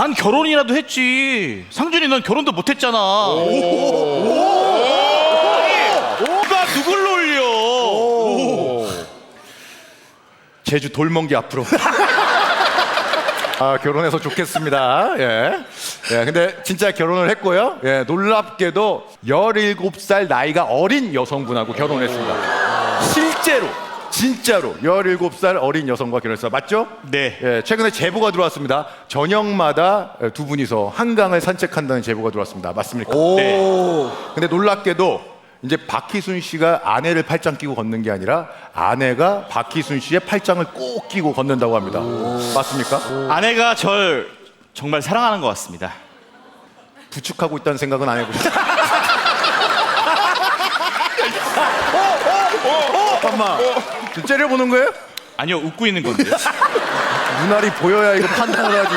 난 결혼이라도 했지. 상준이 넌 결혼도 못했잖아. 누가 누굴 놀려? 제주 돌멍기 앞으로. 아, 결혼해서 좋겠습니다. 예. 예, 근데 진짜 결혼을 했고요. 예, 놀랍게도 17살 나이가 어린 여성분하고 결혼했습니다. 실제로, 진짜로 17살 어린 여성과 결혼했어요. 맞죠? 네. 예, 최근에 제보가 들어왔습니다. 저녁마다 두 분이서 한강을 산책한다는 제보가 들어왔습니다. 맞습니까? 네. 근데 놀랍게도 이제 박희순 씨가 아내를 팔짱 끼고 걷는 게 아니라 아내가 박희순 씨의 팔짱을 꼭 끼고 걷는다고 합니다. 맞습니까? 아내가 절 정말 사랑하는 것 같습니다. 부축하고 있다는 생각은 안 해보셨어요? 잠깐만. 째려보는 거예요? 아니요, 웃고 있는 건데. 눈알이 보여야 이거 판단을 하지.